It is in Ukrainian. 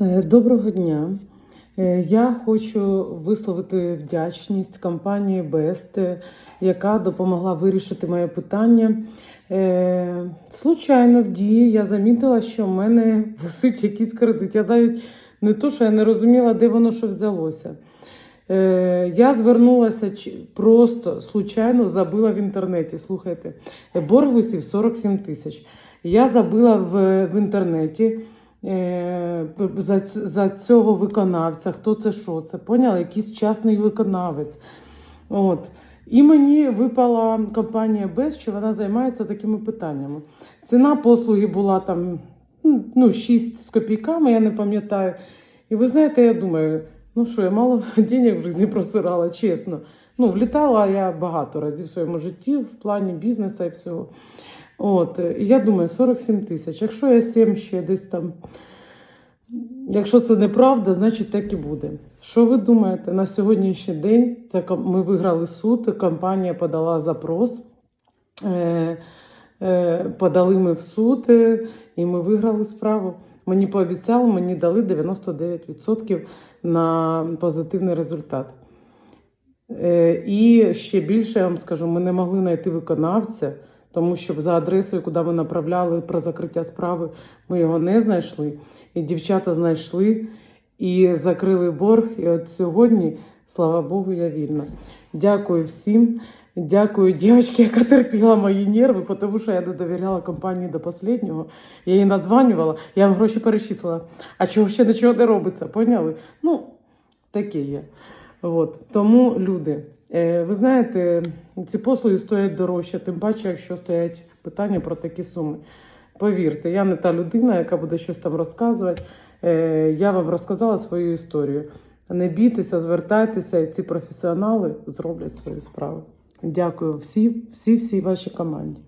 Е, Доброго дня. Е, Я хочу висловити вдячність компанії Бест, яка допомогла вирішити моє питання. Е, Случайно в дії я замітила, що в мене висить якийсь кредит. Я навіть не то, що я не розуміла, де воно що взялося. Я звернулася просто случайно забила в інтернеті. Слухайте, борг висів 47 тисяч. Я забила в, в інтернеті за, за цього виконавця, хто це що це, поняла? Якийсь частний виконавець. От. І мені випала компанія Без, що вона займається такими питаннями. Ціна послуги була там ну, 6 з копійками, я не пам'ятаю. І ви знаєте, я думаю, ну що, я мало денег в житті просирала, чесно. Ну, влітала я багато разів в своєму житті в плані бізнесу і всього. От, і я думаю, 47 тисяч. Якщо я 7 ще десь там. Якщо це неправда, значить так і буде. Що ви думаєте? На сьогоднішній день це ми виграли суд, компанія подала запрос. Е, е, подали ми в суд, е, і ми виграли справу. Мені пообіцяли, мені дали 99% на позитивний результат. Е, І ще більше я вам скажу, ми не могли знайти виконавця, тому що за адресою, куди ми направляли про закриття справи, ми його не знайшли. І дівчата знайшли і закрили борг. І от сьогодні, слава Богу, я вільна. Дякую всім. Дякую дівчинці, яка терпіла мої нерви, тому що я не довіряла компанії до останнього. Я їй надзванювала, я вам гроші перечислила. А чого ще нічого не робиться, поняли? Ну, таке є. От. Тому, люди, е, ви знаєте, ці послуги стоять дорожче, тим паче, якщо стоять питання про такі суми. Повірте, я не та людина, яка буде щось там розказувати. Е, Я вам розказала свою історію. Не бійтеся, звертайтеся, і ці професіонали зроблять свої справи. Дякую всі, всі, всій вашій команді.